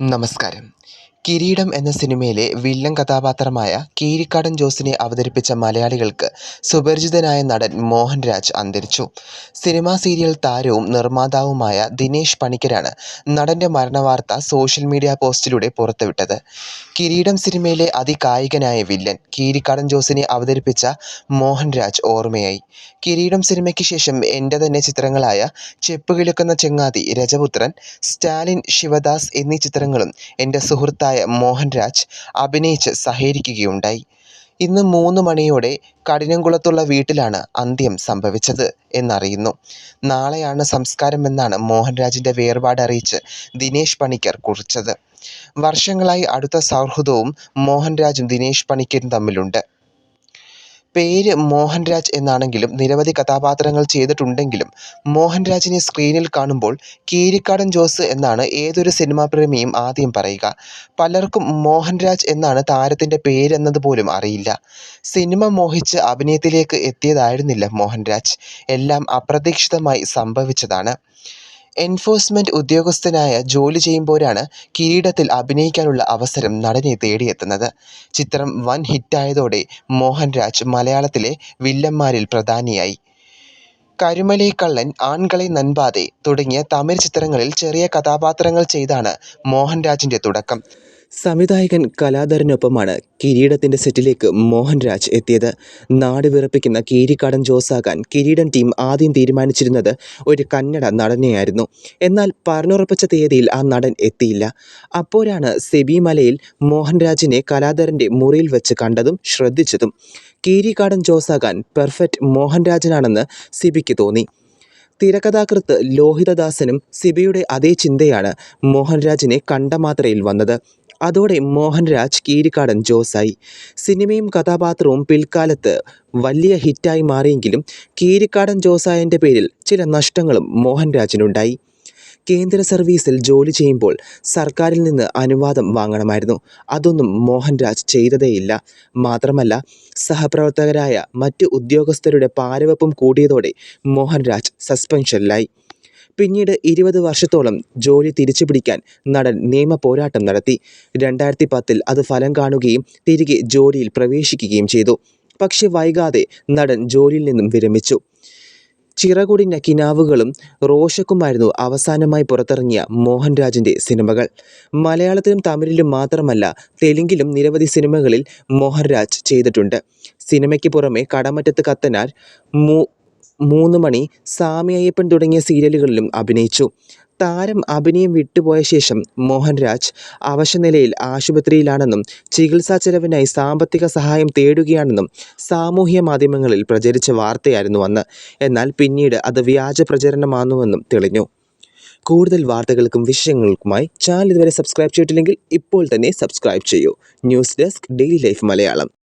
നമസ്കാരം. കിരീടം എന്ന സിനിമയിലെ വില്ലൻ കഥാപാത്രമായ കീരിക്കാടൻ ജോസിനെ അവതരിപ്പിച്ച മലയാളികൾക്ക് സുപരിചിതനായ നടൻ മോഹൻരാജ് അന്തരിച്ചു. സിനിമാ സീരിയൽ താരവും നിർമ്മാതാവുമായ ദിനേശ് പണിക്കരാണ് നടന്റെ മരണവാർത്ത സോഷ്യൽ മീഡിയ പോസ്റ്റിലൂടെ പുറത്തുവിട്ടത്. കിരീടം സിനിമയിലെ അതികായികനായ വില്ലൻ കീരിക്കാടൻ ജോസിനെ അവതരിപ്പിച്ച മോഹൻരാജ് ഓർമ്മയായി. കിരീടം സിനിമയ്ക്ക് ശേഷം എന്റെ തന്നെ ചിത്രങ്ങളായ ചെപ്പ് കിളുക്കുന്ന ചെങ്ങാതി രജപുത്രൻ സ്റ്റാലിൻ ശിവദാസ് എന്നീ ചിത്രങ്ങളും എന്റെ സുഹൃത്തായ മോഹൻരാജ് അഭിനയിച്ച് സഹകരിക്കുകയുണ്ടായി. ഇന്ന് മൂന്ന് മണിയോടെ കഠിനംകുളത്തുള്ള വീട്ടിലാണ് അന്ത്യം സംഭവിച്ചത് എന്നറിയുന്നു. നാളെയാണ് സംസ്കാരമെന്നാണ് മോഹൻരാജിന്റെ വേർപാട് അറിയിച്ച് ദിനേശ് പണിക്കർ കുറിച്ചത്. വർഷങ്ങളായി അടുത്ത സൗഹൃദവും മോഹൻരാജും ദിനേശ് പണിക്കരും തമ്മിലുണ്ട്. പേര് മോഹൻരാജ് എന്നാണെങ്കിലും നിരവധി കഥാപാത്രങ്ങൾ ചെയ്തിട്ടുണ്ടെങ്കിലും മോഹൻരാജിനെ സ്ക്രീനിൽ കാണുമ്പോൾ കീരിക്കാടൻ ജോസ് എന്നാണ് ഏതൊരു സിനിമാ പ്രേമിയും ആദ്യം പറയുക. പലർക്കും മോഹൻരാജ് എന്നാണ് താരത്തിന്റെ പേരെന്നത് പോലും അറിയില്ല. സിനിമ മോഹിച്ച് അഭിനയത്തിലേക്ക് എത്തിയതായിരുന്നില്ല മോഹൻരാജ്. എല്ലാം അപ്രതീക്ഷിതമായി സംഭവിച്ചതാണ്. എൻഫോഴ്സ്മെന്റ് ഉദ്യോഗസ്ഥനായ ജോലി ചെയ്യുമ്പോഴാണ് കിരീടത്തിൽ അഭിനയിക്കാനുള്ള അവസരം നടനെ തേടിയെത്തുന്നത്. ചിത്രം വൻ ഹിറ്റായതോടെ മോഹൻരാജ് മലയാളത്തിലെ വില്ലന്മാരിൽ പ്രധാനിയായി. കരുമലൈ കള്ളൻ ആൺകളെ നൻപാതെ തുടങ്ങിയ തമിഴ് ചിത്രങ്ങളിൽ ചെറിയ കഥാപാത്രങ്ങൾ ചെയ്താണ് മോഹൻരാജിന്റെ തുടക്കം. സംവിധായകൻ കലാധരനൊപ്പമാണ് കിരീടത്തിന്റെ സെറ്റിലേക്ക് മോഹൻരാജ് എത്തിയത്. നാട് വിറപ്പിക്കുന്ന കീരിക്കാടൻ ജോസാകാൻ കിരീടൻ ടീം ആദ്യം തീരുമാനിച്ചിരുന്നത് ഒരു കന്നഡ നടനെയായിരുന്നു. എന്നാൽ പറഞ്ഞുറപ്പിച്ച തീയതിയിൽ ആ നടൻ എത്തിയില്ല. അപ്പോഴാണ് സെബിമലയിൽ മോഹൻരാജിനെ കലാധരന്റെ മുറിയിൽ വെച്ച് കണ്ടതും ശ്രദ്ധിച്ചതും. കീരിക്കാടൻ ജോസാകാൻ പെർഫെക്റ്റ് മോഹൻരാജനാണെന്ന് സിബിക്ക് തോന്നി. തിരക്കഥാകൃത്ത് ലോഹിതദാസനും സിബിയുടെ അതേ ചിന്തയാണ് മോഹൻരാജിനെ കണ്ടമാത്രയിൽ വന്നത്. അതോടെ മോഹൻരാജ് കീരിക്കാടൻ ജോസായി. സിനിമയും കഥാപാത്രവും പിൽക്കാലത്ത് വലിയ ഹിറ്റായി മാറിയെങ്കിലും കീരിക്കാടൻ ജോസായന്റെ പേരിൽ ചില നഷ്ടങ്ങളും മോഹൻരാജിനുണ്ടായി കേന്ദ്ര സർവീസിൽ ജോലി ചെയ്യുമ്പോൾ സർക്കാരിൽ നിന്ന് അനുവാദം വാങ്ങണമായിരുന്നു. അതൊന്നും മോഹൻരാജ് ചെയ്തതേയില്ല. മാത്രമല്ല സഹപ്രവർത്തകരായ മറ്റ് ഉദ്യോഗസ്ഥരുടെ പാരവെപ്പും കൂടിയതോടെ മോഹൻരാജ് സസ്പെൻഷനിലായി. പിന്നീട് ഇരുപത് വർഷത്തോളം ജോലി തിരിച്ചു പിടിക്കാൻ നടൻ നിയമ പോരാട്ടം നടത്തി. രണ്ടായിരത്തി പത്തിൽ അത് ഫലം കാണുകയും തിരികെ ജോലിയിൽ പ്രവേശിക്കുകയും ചെയ്തു. പക്ഷെ വൈകാതെ നടൻ ജോലിയിൽ നിന്നും വിരമിച്ചു. ചിറകുടിഞ്ഞ കിനാവുകളും റോഷക്കുമായിരുന്നു അവസാനമായി പുറത്തിറങ്ങിയ മോഹൻരാജിന്റെ സിനിമകൾ. മലയാളത്തിലും തമിഴിലും മാത്രമല്ല തെലുങ്കിലും നിരവധി സിനിമകളിൽ മോഹൻരാജ് ചെയ്തിട്ടുണ്ട്. സിനിമയ്ക്ക് പുറമെ കടമറ്റത്ത് കത്തനാർ മൂ മൂന്ന് മണി സാമി അയ്യപ്പൻ തുടങ്ങിയ സീരിയലുകളിലും അഭിനയിച്ചു. താരം അഭിനയം വിട്ടുപോയ ശേഷം മോഹൻരാജ് അവശനിലയിൽ ആശുപത്രിയിലാണെന്നും ചികിത്സാ ചെലവിനായി സാമ്പത്തിക സഹായം തേടുകയാണെന്നും സാമൂഹ്യ മാധ്യമങ്ങളിൽ പ്രചരിച്ച വാർത്തയായിരുന്നു അന്ന്. എന്നാൽ പിന്നീട് അത് വ്യാജ പ്രചരണമാണെന്നും തെളിഞ്ഞു. കൂടുതൽ വാർത്തകൾക്കും വിഷയങ്ങൾക്കുമായി ചാനൽ ഇതുവരെ സബ്സ്ക്രൈബ് ചെയ്തിട്ടില്ലെങ്കിൽ ഇപ്പോൾ തന്നെ സബ്സ്ക്രൈബ് ചെയ്യൂ. News desk daily life Malayalam.